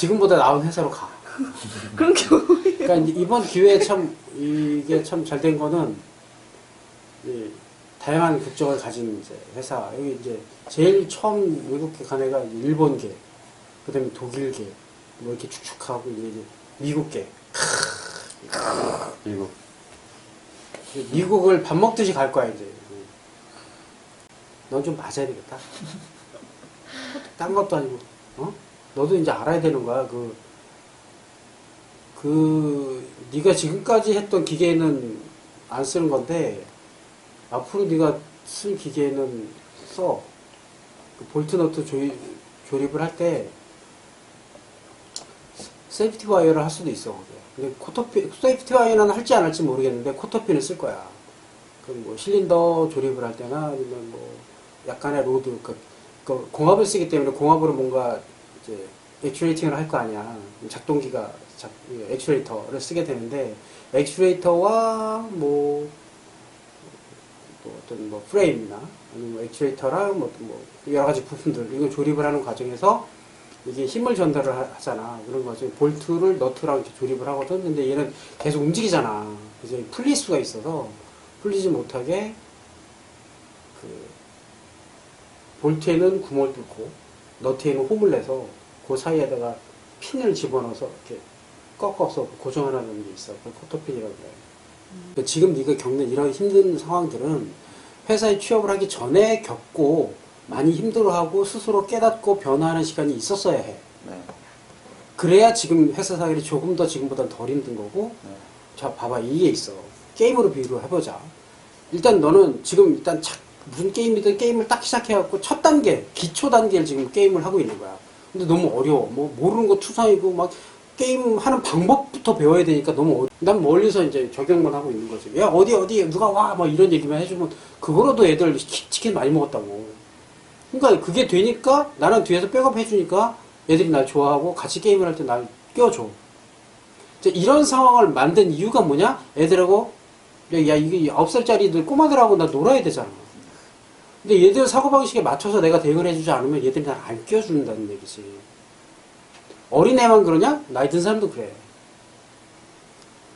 지금보다 나은 회사로 가. 그런 경우에. 그러니까 이번 기회에 참 이게 참 잘 된 거는 이 다양한 국적을 가진 이제 회사. 여기 이제 제일 처음 외국계 간 애가 일본계 그다음에 독일계 뭐 이렇게 축축하고 이제 이제 미국계. 미국. 미국을 밥 먹듯이 갈 거야 이제. 넌 좀 맞아야 되겠다. 딴 것도 아니고 어 너도 이제 알아야 되는 거야 그 그 네가 지금까지 했던 기계는 안 쓰는 건데 앞으로 네가 쓸 기계는 써. 그 볼트 너트 조립, 조립을 할 때 세이프티 와이어를 할 수도 있어. 그게. 근데 코터피 세이프티 와이어는 할지 안 할지 모르겠는데 코터피는 쓸 거야. 그럼 뭐 실린더 조립을 할 때나 아니면 뭐 약간의 로드 그, 그 공합을 쓰기 때문에 공합으로 뭔가 이제 액츄레이팅을 할 거 아니야. 작동기가 작, 액츄레이터를 쓰게 되는데 액츄레이터와 뭐, 또 어떤 뭐 프레임이나 아니면 뭐 액츄레이터랑 뭐, 또뭐 여러 가지 부품들 이거 조립을 하는 과정에서 이게 힘을 전달을 하- 하잖아. 그런 거죠. 볼트를 너트랑 이렇게 조립을 하거든. 근데 얘는 계속 움직이잖아. 그래서 풀릴 수가 있어서 풀리지 못하게 그 볼트에는 구멍을 뚫고 너트에는 홈을 내서 그 사이에다가 핀을 집어넣어서 이렇게 꺾어서 고정하는 게 있어. 그걸 코터핀이라고 그래. 그러니까 지금 네가 겪는 이런 힘든 상황들은 회사에 취업을 하기 전에 겪고 많이 힘들어하고 스스로 깨닫고 변화하는 시간이 있었어야 해. 네. 그래야 지금 회사 생활이 조금 더 지금보다 덜 힘든 거고 네. 자 봐봐 이게 있어 게임으로 비유를 해보자 일단 너는 지금 일단 착- 무슨 게임이든 게임을 딱 시작해갖고 첫 단계 기초 단계를 지금 게임을 하고 있는 거야. 근데 너무 어려워. 뭐 모르는 거 투성이고 막 게임 하는 방법부터 배워야 되니까 너무 어려. 난 멀리서 이제 적용만 하고 있는 거지. 야 어디 어디 누가 와뭐 이런 얘기만 해주면 그거로도 애들 치- 치킨 많이 먹었다고. 그러니까 그게 되니까 나는 뒤에서 백업 해주니까 애들이 날 좋아하고 같이 게임을 할 때 날 껴줘. 이제 이런 상황을 만든 이유가 뭐냐? 애들하고 야, 야 이게 9살짜리들 꼬마들하고 나 놀아야 되잖아. 근데 얘들 사고방식에 맞춰서 내가 대응을 해주지 않으면 얘들이 날안 껴준다는 얘기지. 어린애만 그러냐? 나이 든 사람도 그래.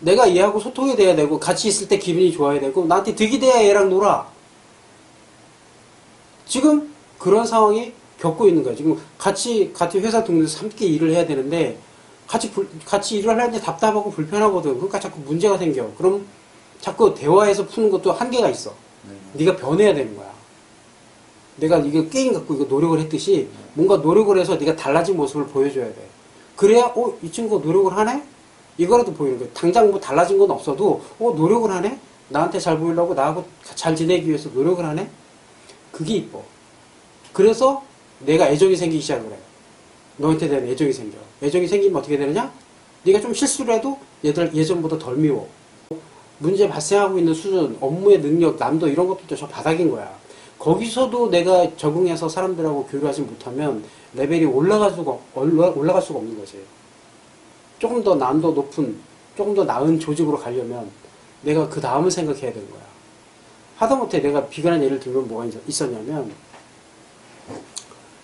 내가 얘하고 소통이 돼야 되고 같이 있을 때 기분이 좋아야 되고 나한테 득이 돼야 얘랑 놀아. 지금 그런 상황이 겪고 있는 거야. 지금 같이 같은 회사 동료에서 함께 일을 해야 되는데 같이 불- 같이 일을 하는데 답답하고 불편하거든. 그러니까 자꾸 문제가 생겨. 그럼 자꾸 대화해서 푸는 것도 한계가 있어. 네. 네가 변해야 되는 거야. 내가 이거 게임 갖고 이거 노력을 했듯이 뭔가 노력을 해서 네가 달라진 모습을 보여줘야 돼. 그래야 어 이 친구 노력을 하네. 이거라도 보이는 거야. 당장 뭐 달라진 건 없어도 어 노력을 하네. 나한테 잘 보이려고 나하고 잘 지내기 위해서 노력을 하네. 그게 이뻐. 그래서 내가 애정이 생기기 시작을 해. 너한테 대한 애정이 생겨. 애정이 생기면 어떻게 되느냐? 네가 좀 실수를 해도 얘들 예전보다 덜 미워. 문제 발생하고 있는 수준, 업무의 능력, 남도 이런 것들도 저 바닥인 거야. 거기서도 내가 적응해서 사람들하고 교류하지 못하면 레벨이 올라갈 수가, 올라- 올라갈 수가 없는 거지. 조금 더 난도 높은, 조금 더 나은 조직으로 가려면 내가 그 다음을 생각해야 되는 거야. 하다못해 내가 비관한 예를 들면 뭐가 있- 있었냐면,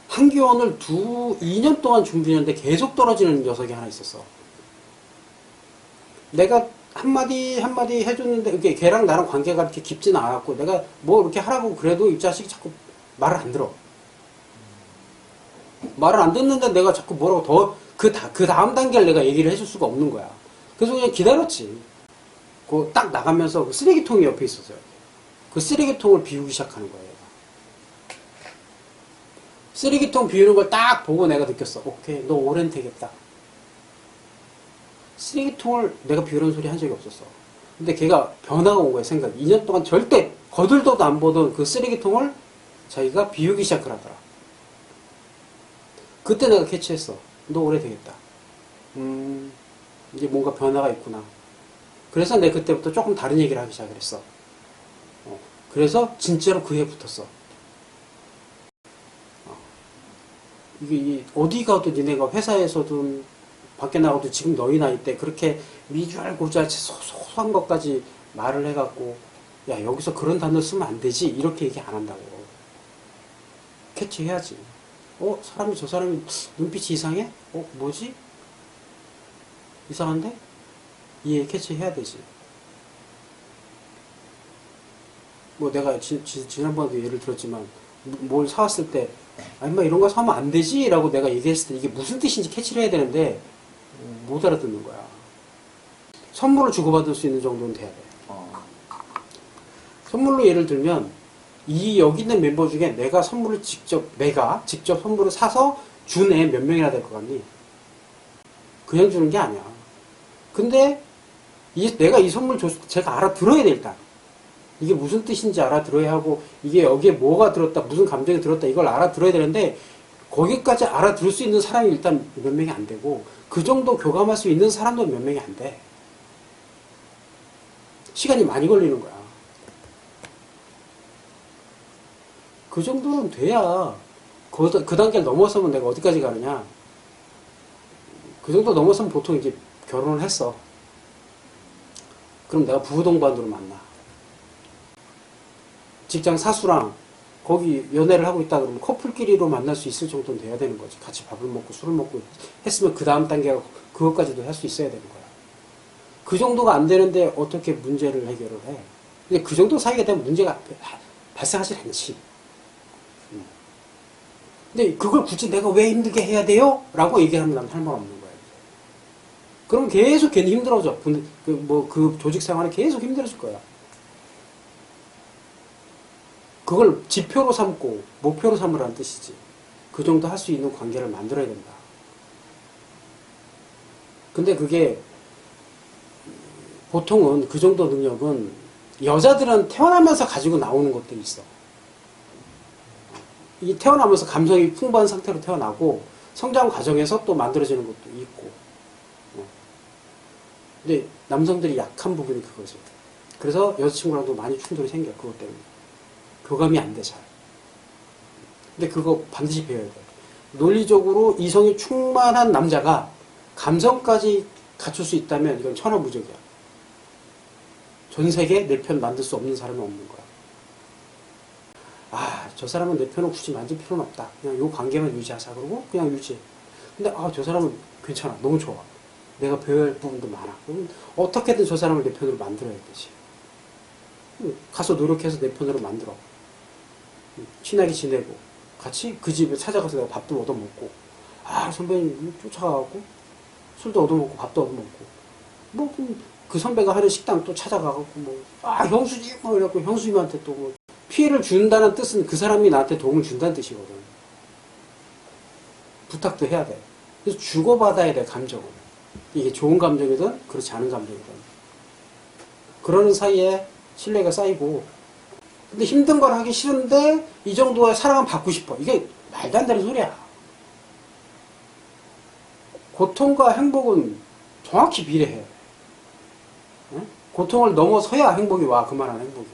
한기원을 두, 2년 동안 준비했는데 계속 떨어지는 녀석이 하나 있었어. 내가 한마디 한마디 해줬는데 이게 걔랑 나랑 관계가 그렇게 깊지는 않았고 내가 뭐 이렇게 하라고 그래도 이 자식이 자꾸 말을 안 들어. 말을 안 듣는데 내가 자꾸 뭐라고 더그 그 다음 단계를 내가 얘기를 해줄 수가 없는 거야. 그래서 그냥 기다렸지. 그 딱 나가면서 그 쓰레기통이 옆에 있었어요. 그 쓰레기통을 비우기 시작하는 거예요. 쓰레기통 비우는 걸 딱 보고 내가 느꼈어. 오케이, 너 오랜 되겠다. 쓰레기통을 내가 비우는 소리 한 적이 없었어. 근데 걔가 변화가 온 거야, 생각. 2년 동안 절대 거들떠도 안 보던 그 쓰레기통을 자기가 비우기 시작을 하더라. 그때 내가 캐치했어. 너 오래 되겠다. 음, 이제 뭔가 변화가 있구나. 그래서 내가 그때부터 조금 다른 얘기를 하기 시작을 했어. 어, 그래서 진짜로 그에 붙었어. 어. 이게 이- 어디 가도 니네가 회사에서든 밖에 나가도 지금 너희 나이 때 그렇게 미주알고주알 소소한 것까지 말을 해갖고 야 여기서 그런 단어 쓰면 안 되지? 이렇게 얘기 안 한다고. 캐치해야지. 어 사람이 저 사람이 눈빛이 이상해? 어 뭐지? 이상한데? 이해 캐치해야 되지. 뭐 내가 지, 난번에도 예를 들었지만 뭐- 뭘 사왔을 때 아니 뭐 이런 거 사면 안 되지? 라고 내가 얘기했을 때 이게 무슨 뜻인지 캐치를 해야 되는데 못 알아듣는 거야. 선물을 주고받을 수 있는 정도는 돼야 돼. 어. 선물로 예를 들면 이 여기 있는 멤버 중에 내가 선물을 직접 내가 직접 선물을 사서 준 애 몇 명이나 될 것 같니? 그냥 주는 게 아니야. 근데 이 내가 이 선물 줬을 때 제가 알아들어야 돼 일단. 이게 무슨 뜻인지 알아들어야 하고 이게 여기에 뭐가 들었다 무슨 감정이 들었다 이걸 알아들어야 되는데 거기까지 알아들을 수 있는 사람이 일단 몇 명이 안 되고 그 정도 교감할 수 있는 사람도 몇 명이 안 돼. 시간이 많이 걸리는 거야. 그 정도는 돼야 그, 그 단계를 넘어서면 내가 어디까지 가느냐. 그 정도 넘어서면 보통 이제 결혼을 했어. 그럼 내가 부부 동반으로 만나. 직장 사수랑 거기 연애를 하고 있다 그러면 커플끼리로 만날 수 있을 정도는 돼야 되는 거지. 같이 밥을 먹고 술을 먹고 했으면 그 다음 단계가 그것까지도 할 수 있어야 되는 거야. 그 정도가 안 되는데 어떻게 문제를 해결을 해? 근데 그 정도 사이가 되면 문제가 발생하지 않지. 음. 근데 그걸 굳이 내가 왜 힘들게 해야 돼요? 라고 얘기하면 난 할 말 없는 거야. 그럼 계속 괜히 힘들어져. 그, 뭐, 그 조직 생활이 계속 힘들어질 거야. 그걸 지표로 삼고 목표로 삼으라는 뜻이지. 그 정도 할 수 있는 관계를 만들어야 된다. 근데 그게 보통은 그 정도 능력은 여자들은 태어나면서 가지고 나오는 것들이 있어. 이 태어나면서 감성이 풍부한 상태로 태어나고 성장 과정에서 또 만들어지는 것도 있고. 어. 근데 남성들이 약한 부분이 그거지. 그래서 여자친구랑도 많이 충돌이 생겨, 그것 때문에. 교감이 안 돼, 잘. 근데 그거 반드시 배워야 돼. 논리적으로 이성이 충만한 남자가 감성까지 갖출 수 있다면 이건 천하무적이야. 전 세계 내 편 만들 수 없는 사람이 없는 거야. 아, 저 사람은 내 편을 굳이 만들 필요는 없다. 그냥 요 관계만 유지하자. 그러고 그냥 유지. 근데 아, 저 사람은 괜찮아. 너무 좋아. 내가 배워야 할 부분도 많아. 그럼 어떻게든 저 사람을 내 편으로 만들어야 되지. 음, 가서 노력해서 내 편으로 만들어. 음, 친하게 지내고 같이 그 집에 찾아가서 내가 밥도 얻어먹고 아 선배님 쫓아가고 술도 얻어먹고 밥도 얻어먹고 뭐 그 선배가 하는 식당 또 찾아가고 뭐아 형수님 뭐 이래갖고 형수님한테 또 뭐 피해를 준다는 뜻은 그 사람이 나한테 도움을 준다는 뜻이거든. 부탁도 해야 돼. 그래서 주고받아야 돼 감정을. 이게 좋은 감정이든 그렇지 않은 감정이든. 그러는 사이에 신뢰가 쌓이고 근데 힘든 걸 하기 싫은데 이 정도의 사랑은 받고 싶어. 이게 말도 안 되는 소리야. 고통과 행복은 정확히 비례해. 응? 고통을 넘어서야 행복이 와. 그만한 행복이.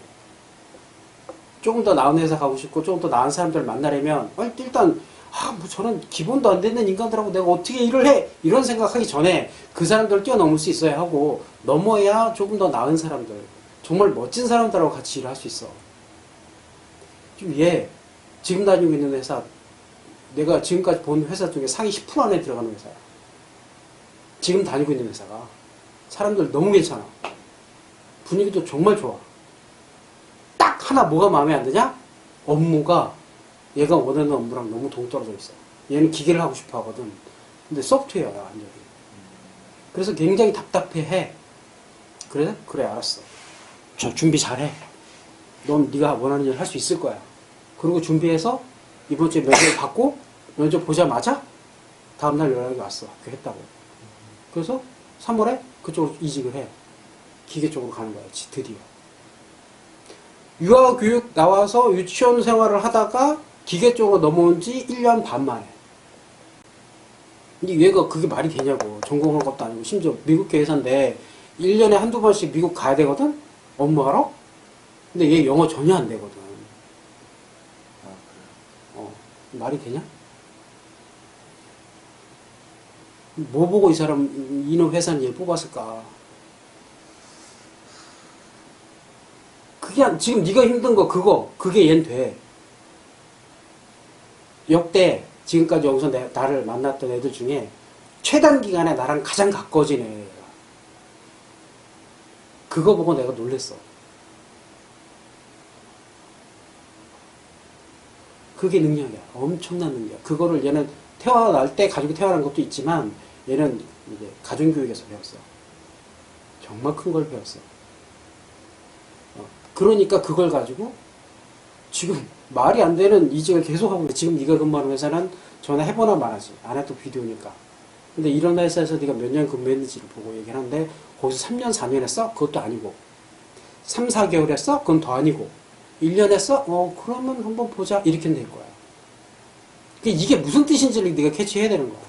조금 더 나은 회사 가고 싶고 조금 더 나은 사람들 만나려면 어, 일단 아, 뭐 저는 기본도 안 되는 인간들하고 내가 어떻게 일을 해? 이런 생각하기 전에 그 사람들을 뛰어넘을 수 있어야 하고 넘어야 조금 더 나은 사람들, 정말 멋진 사람들하고 같이 일을 할 수 있어. 지금 얘 지금 다니고 있는 회사 내가 지금까지 본 회사 중에 상위 10% 안에 들어가는 회사야. 지금 다니고 있는 회사가 사람들 너무 괜찮아. 분위기도 정말 좋아. 딱 하나 뭐가 마음에 안 드냐? 업무가 얘가 원하는 업무랑 너무 동떨어져 있어. 얘는 기계를 하고 싶어 하거든. 근데 소프트웨어야 완전히. 그래서 굉장히 답답해해. 그래? 그래 알았어. 저 준비 잘해. 넌 네가 원하는 일할수 있을 거야. 그리고 준비해서 이번 주에 면접 받고 면접 보자마자 다음날 연락이 왔어. 학교 했다고. 그래서 3월에 그쪽으로 이직을 해. 기계 쪽으로 가는 거야. 지- 드디어. 유아교육 나와서 유치원 생활을 하다가 기계 쪽으로 넘어온 지 1년 반 만에. 근데 얘가 그게 말이 되냐고. 전공한 것도 아니고 심지어 미국 회사인데 1년에 한두 번씩 미국 가야 되거든? 업무하러? 근데 얘 영어 전혀 안 되거든. 아, 어, 말이 되냐? 뭐 보고 이 사람 이놈 회사는 얘 뽑았을까? 그게 안- 지금 네가 힘든 거 그거 그게 얜 돼. 역대 지금까지 여기서 내, 나를 만났던 애들 중에 최단 기간에 나랑 가장 가까워진 애. 그거 보고 내가 놀랬어. 그게 능력이야. 엄청난 능력. 그거를 얘는 태어날 때 가지고 태어난 것도 있지만 얘는 이제 가정교육에서 배웠어. 정말 큰 걸 배웠어. 어, 그러니까 그걸 가지고 지금 말이 안 되는 이직을 계속하고. 지금 네가 근무하는 회사는 전화 해보나 말하지. 안 해도 비디오니까. 근데 이런 회사에서 네가 몇 년 근무했는지를 보고 얘기를 하는데 거기서 3년, 4년 했어? 그것도 아니고 3, 4개월 했어? 그건 더 아니고 1년 했어? 어 그러면 한번 보자 이렇게 될 거야. 이게 무슨 뜻인지를 네가 캐치해야 되는 거야.